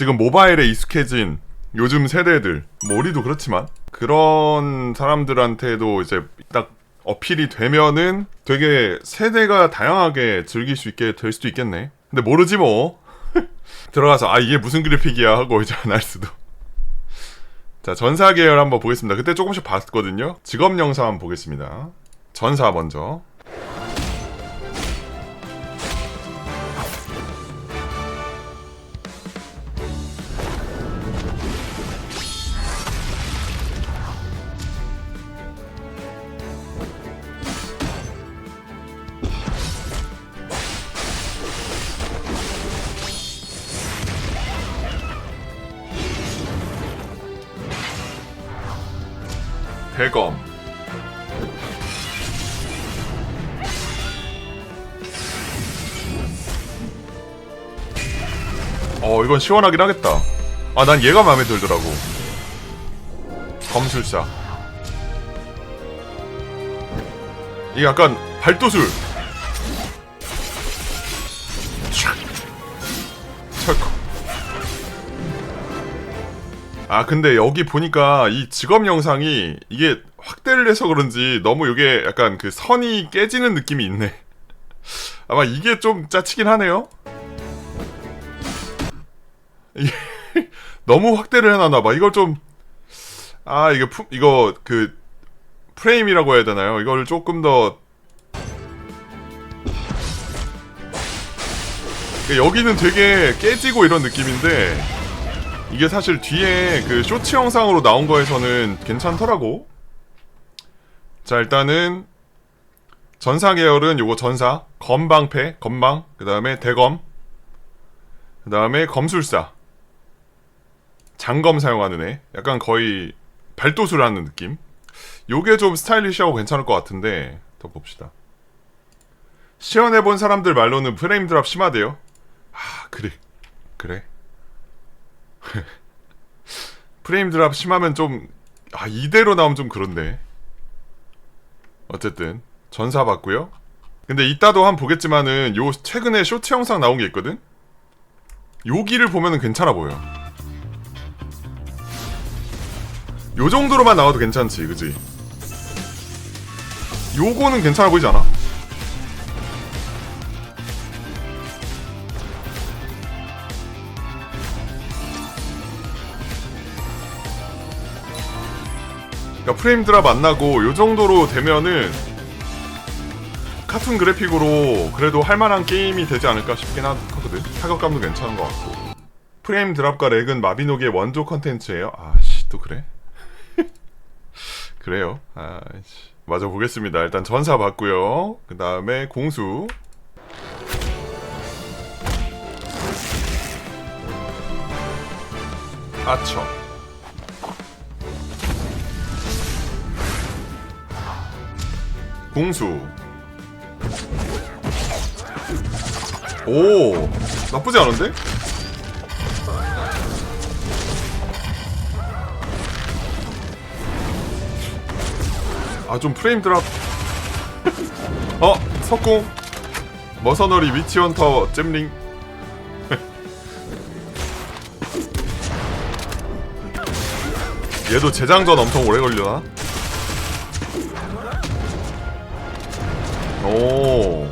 지금 모바일에 익숙해진 요즘 세대들 뭐 우리도 그렇지만 그런 사람들한테도 이제 딱 어필이 되면은 되게 세대가 다양하게 즐길 수 있게 될 수도 있겠네. 근데 모르지 뭐. 들어가서 아 이게 무슨 그래픽이야 하고 이제 안 할 수도. 자 전사 계열 한번 보겠습니다. 그때 조금씩 봤거든요. 직업 영상 한번 보겠습니다. 전사 먼저 대검. 어 이건 시원하긴 하겠다. 아 난 얘가 마음에 들더라고. 검술사. 이게 약간 발도술 아 근데 여기 보니까 이 직업 영상이 이게 확대를 해서 그런지 너무 이게 약간 그 선이 깨지는 느낌이 있네. 아마 이게 좀 짜치긴 하네요. 너무 확대를 해놨나 봐. 이걸 좀 아 이게 푸, 이거 그 프레임이라고 해야 되나요? 이걸 조금 더. 여기는 되게 깨지고 이런 느낌인데 이게 사실 뒤에 그 쇼츠 영상으로 나온 거에서는 괜찮더라고. 자, 일단은 전사 계열은 요거 전사, 검방패, 검방, 그 다음에 대검, 그 다음에 검술사, 장검 사용하는 애, 약간 거의 발도술 하는 느낌. 요게 좀 스타일리시하고 괜찮을 것 같은데, 더 봅시다. 시연해본 사람들 말로는 프레임 드랍 심하대요. 아, 그래. 그래. 프레임 드랍 심하면 좀, 아, 이대로 나오면 좀 그런데. 어쨌든, 전사 받고요 근데 이따도 한번 보겠지만은, 요, 최근에 쇼츠 영상 나온 게 있거든? 여기를 보면은 괜찮아 보여. 요 정도로만 나와도 괜찮지, 그지? 요거는 괜찮아 보이지 않아? 프레임 드랍 안 나고 요 정도로 되면은 카툰 그래픽으로 그래도 할 만한 게임이 되지 않을까 싶긴 하- 하거든. 타격감도 괜찮은 것 같고. 프레임 드랍과 렉은 마비노기의 원조 컨텐츠예요. 아씨 또 그래? 그래요. 아씨. 맞아 보겠습니다. 일단 전사 받고요. 그 다음에 공수. 아처. 공수. 오, 나쁘지 않은데? 아, 좀 프레임 드랍. 어, 석궁. 머서너리 위치헌터 잼링. 얘도 재장전 엄청 오래 걸려나? 오.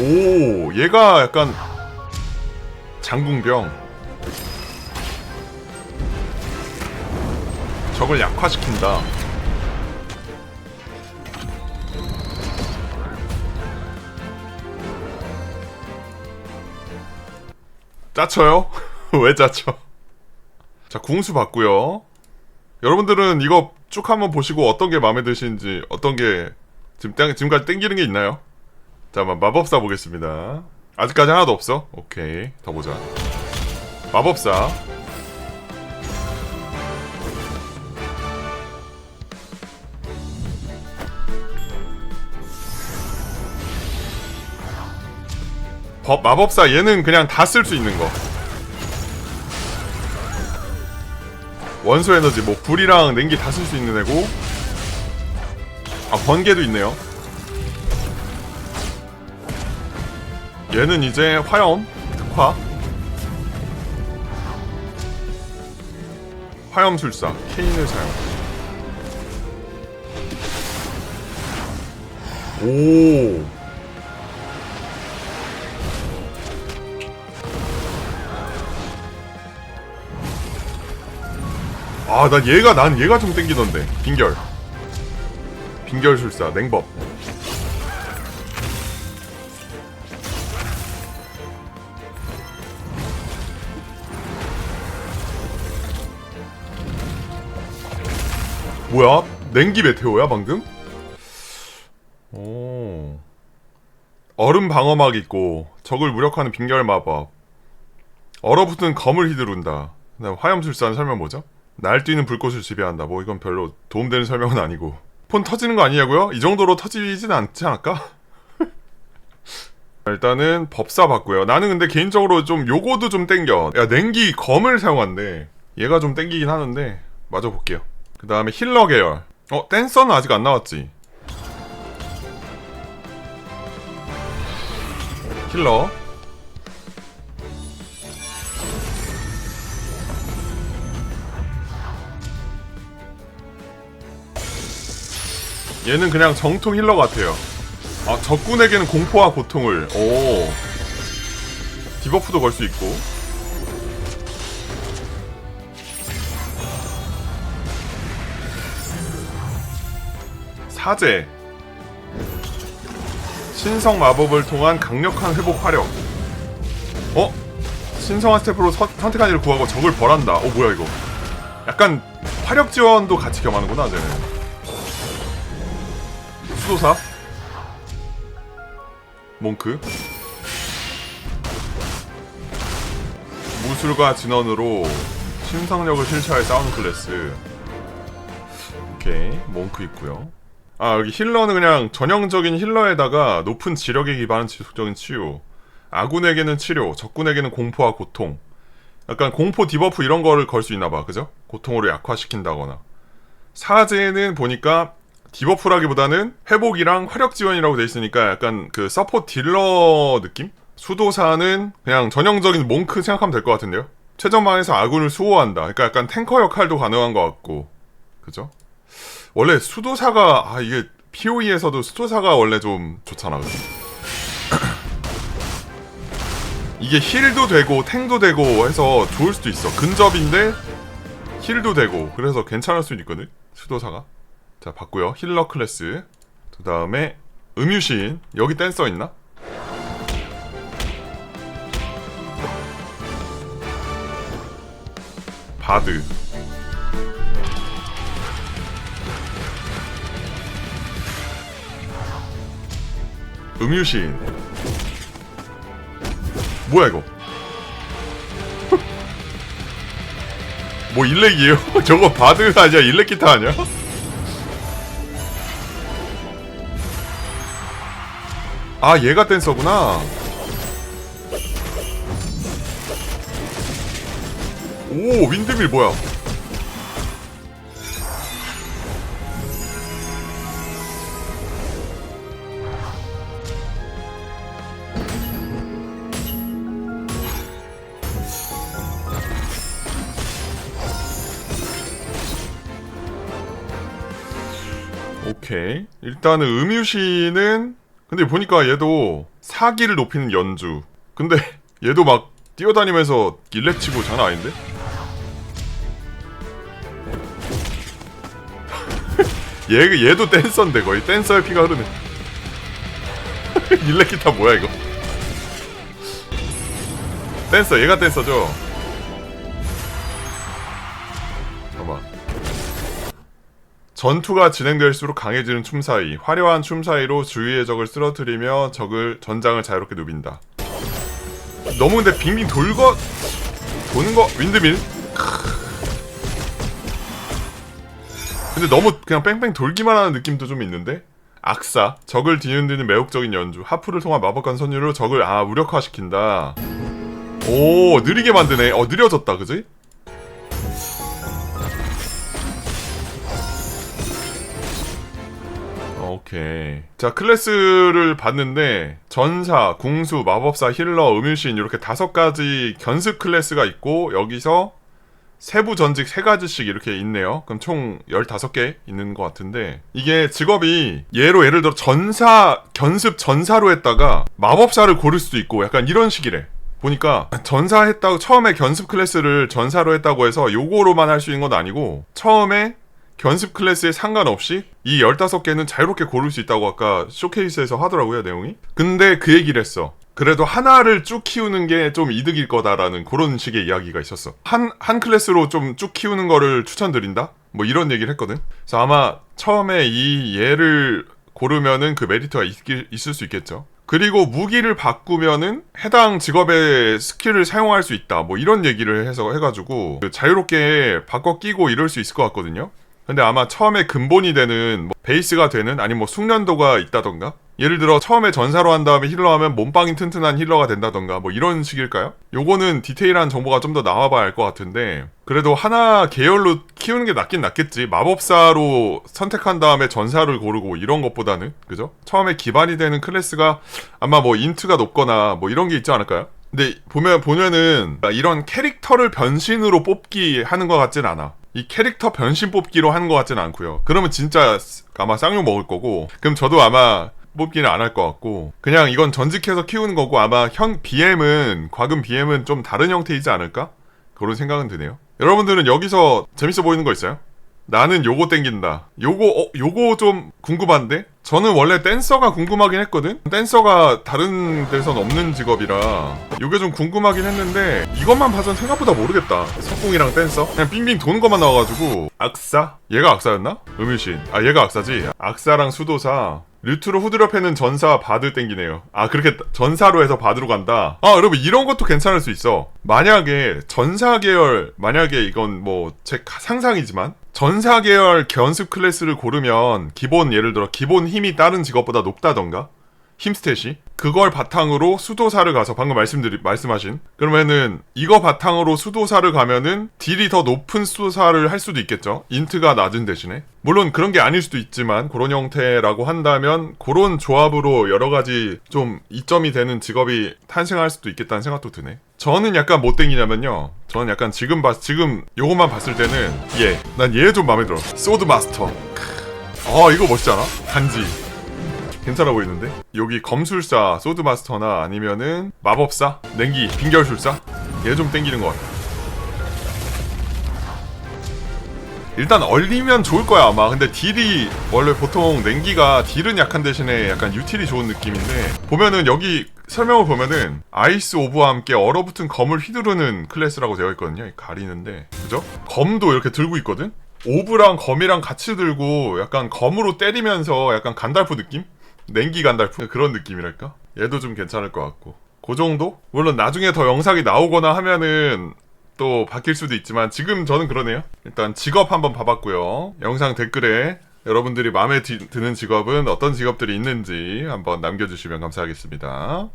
오, 얘가 약간 장궁병. 적을 약화시킨다. 짜쳐요? 왜 짜쳐? 자, 궁수 받고요. 여러분들은 이거 쭉 한번 보시고 어떤 게 마음에 드시는지 어떤 게 지금 땡, 지금까지 땡기는 게 있나요? 자, 마- 마법사 보겠습니다. 아직까지 하나도 없어? 오케이, 더 보자. 마법사. 법, 마법사 얘는 그냥 다 쓸 수 있는 거. 원소 에너지 뭐 불이랑 냉기 다 쓸 수 있는 애고. 아 번개도 있네요. 얘는 이제 화염 폭파 화염술사 케인을 사용. 오 아, 난 얘가, 난 얘가 좀 땡기던데. 빙결. 빙결 술사, 냉법. 뭐야? 냉기 메테오야, 방금? 오. 얼음 방어막 있고, 적을 무력화하는 빙결 마법. 얼어붙은 검을 휘두른다. 화염술사는 설명 뭐죠? 날뛰는 불꽃을 지배한다. 뭐 이건 별로 도움되는 설명은 아니고. 폰 터지는 거 아니냐고요? 이 정도로 터지진 않지 않을까? 일단은 법사 받고요. 나는 근데 개인적으로 좀 요거도 좀 땡겨. 야 냉기 검을 사용한대. 얘가 좀 땡기긴 하는데 마저 볼게요. 그 다음에 힐러 계열. 어 댄서는 아직 안 나왔지. 힐러. 얘는 그냥 정통 힐러 같아요. 아, 적군에게는 공포와 고통을. 오. 디버프도 걸 수 있고. 사제. 신성 마법을 통한 강력한 회복 화력. 어? 신성한 스태프로 서- 선택한 이를 구하고 적을 벌한다. 어, 뭐야, 이거. 약간 화력 지원도 같이 겸하는구나, 쟤는. 수도사? 몽크? 무술과 진원으로 신성력을 실체할 싸우는 클래스. 오케이 몽크 있고요. 아 여기 힐러는 그냥 전형적인 힐러에다가 높은 지력에 기반한 지속적인 치유. 아군에게는 치료 적군에게는 공포와 고통. 약간 공포 디버프 이런 거를 걸 수 있나봐 그죠? 고통으로 약화시킨다거나. 사제는 보니까 디버프라기보다는 회복이랑 화력 지원이라고 돼 있으니까 약간 그 서포 딜러 느낌? 수도사는 그냥 전형적인 몽크 생각하면 될 것 같은데요. 최전방에서 아군을 수호한다. 그러니까 약간 탱커 역할도 가능한 것 같고, 그죠? 원래 수도사가 아 이게 POE에서도 수도사가 원래 좀 좋잖아. 그죠? 이게 힐도 되고 탱도 되고 해서 좋을 수도 있어. 근접인데 힐도 되고 그래서 괜찮을 수도 있거든. 수도사가. 자, 봤고요. 힐러 클래스. 그 다음에 음유신. 여기 댄서 있나? 바드. 음유신. 뭐야 이거? 뭐 일렉이에요? 저거 바드 아니야? 일렉 기타 아니야? 아 얘가 댄서구나. 오 윈드밀 뭐야? 오케이. 일단은 음유시는 근데 보니까 얘도 사기를 높이는 연주. 근데 얘도 막 뛰어다니면서 일렉 치고 장난 아닌데? 얘 얘도 댄서인데 거의 댄서의 피가 흐르네. 일렉 기타 뭐야 이거? 댄서 얘가 댄서죠? 전투가 진행될수록 강해지는 춤사위. 화려한 춤사위로 주위의 적을 쓰러뜨리며 적을 전장을 자유롭게 누빈다. 너무 근데 빙빙 돌거 도는 거 윈드밀. 근데 너무 그냥 뺑뺑 돌기만 하는 느낌도 좀 있는데. 악사. 적을 뒤흔드는 매혹적인 연주. 하프를 통한 마법관 선율로 적을 아 무력화시킨다. 오 느리게 만드네. 어 느려졌다 그지? 오케이. 자, 클래스를 봤는데, 전사, 궁수, 마법사, 힐러, 음유신, 이렇게 다섯 가지 견습 클래스가 있고, 여기서 세부 전직 세 가지씩 이렇게 있네요. 그럼 총 15개 있는 것 같은데, 이게 직업이, 예로 예를 들어 전사, 견습 전사로 했다가, 마법사를 고를 수도 있고, 약간 이런 식이래. 보니까 전사 했다고 처음에 견습 클래스를 전사로 했다고 해서 요거로만 할 수 있는 건 아니고 처음에 견습 클래스에 상관없이 이 15개는 자유롭게 고를 수 있다고 아까 쇼케이스에서 하더라고요, 내용이. 근데 그 얘기를 했어. 그래도 하나를 쭉 키우는 게 좀 이득일 거다라는 그런 식의 이야기가 있었어. 한, 한 클래스로 좀 쭉 키우는 거를 추천드린다? 뭐 이런 얘기를 했거든. 그래서 아마 처음에 이 얘를 고르면은 그 메리트가 있, 있을 수 있겠죠. 그리고 무기를 바꾸면은 해당 직업의 스킬을 사용할 수 있다. 뭐 이런 얘기를 해서 해가지고 그 자유롭게 바꿔 끼고 이럴 수 있을 것 같거든요. 근데 아마 처음에 근본이 되는 뭐 베이스가 되는 아니면 뭐 숙련도가 있다던가 예를 들어 처음에 전사로 한 다음에 힐러 하면 몸빵이 튼튼한 힐러가 된다던가 뭐 이런 식일까요? 요거는 디테일한 정보가 좀 더 나와봐야 알것 같은데 그래도 하나 계열로 키우는 게 낫긴 낫겠지 마법사로 선택한 다음에 전사를 고르고 이런 것보다는 그죠? 처음에 기반이 되는 클래스가 아마 뭐 인트가 높거나 뭐 이런 게 있지 않을까요? 근데 보면 보면은 이런 캐릭터를 변신으로 뽑기 하는 것 같진 않아. 이 캐릭터 변신 뽑기로 하는 것 같진 않고요. 그러면 진짜 아마 쌍욕 먹을 거고, 그럼 저도 아마 뽑기는 안 할 것 같고, 그냥 이건 전직해서 키우는 거고 아마 형 BM은 과금 BM은 좀 다른 형태이지 않을까? 그런 생각은 드네요. 여러분들은 여기서 재밌어 보이는 거 있어요? 나는 요거 땡긴다. 요거 어 요거 좀 궁금한데? 저는 원래 댄서가 궁금하긴 했거든. 댄서가 다른 데선 없는 직업이라 요게 좀 궁금하긴 했는데 이것만 봐선 생각보다 모르겠다. 석궁이랑 댄서 그냥 빙빙 도는 것만 나와가지고 악사? 얘가 악사였나? 음유신. 아 얘가 악사지. 악사랑 수도사. 류트로 후드려 패는 전사 바드 땡기네요. 아 그렇게 전사로 해서 바드로 간다. 아 여러분 이런 것도 괜찮을 수 있어. 만약에 전사 계열 만약에 이건 뭐 제 상상이지만 전사 계열 견습 클래스를 고르면 기본 예를 들어 기본 힘이 다른 직업보다 높다던가 힘 스탯이 그걸 바탕으로 수도사를 가서 방금 말씀드리 말씀하신 그러면은 이거 바탕으로 수도사를 가면은 딜이 더 높은 수도사를 할 수도 있겠죠. 인트가 낮은 대신에. 물론 그런 게 아닐 수도 있지만 그런 형태라고 한다면 그런 조합으로 여러 가지 좀 이점이 되는 직업이 탄생할 수도 있겠다는 생각도 드네. 저는 약간 못 땡기냐면요. 저는 약간 지금 봤 지금 요것만 봤을 때는 얘 난 얘 좀 마음에 들어. 소드 마스터. 아 이거 멋있지 않아? 간지 괜찮아 보이는데? 여기 검술사, 소드마스터나 아니면은 마법사, 냉기, 빙결술사 얘 좀 땡기는 것 같아. 일단 얼리면 좋을 거야 아마. 근데 딜이 원래 보통 냉기가 딜은 약한 대신에 약간 유틸이 좋은 느낌인데 보면은 여기 설명을 보면은 아이스 오브와 함께 얼어붙은 검을 휘두르는 클래스라고 되어 있거든요. 가리는데 그죠? 검도 이렇게 들고 있거든. 오브랑 검이랑 같이 들고 약간 검으로 때리면서 약간 간달프 느낌? 냉기 간달프 그런 느낌이랄까? 얘도 좀 괜찮을 것 같고 그 정도? 물론 나중에 더 영상이 나오거나 하면은 또 바뀔 수도 있지만 지금 저는 그러네요 일단 직업 한번 봐봤고요 영상 댓글에 여러분들이 마음에 드, 드는 직업은 어떤 직업들이 있는지 한번 남겨주시면 감사하겠습니다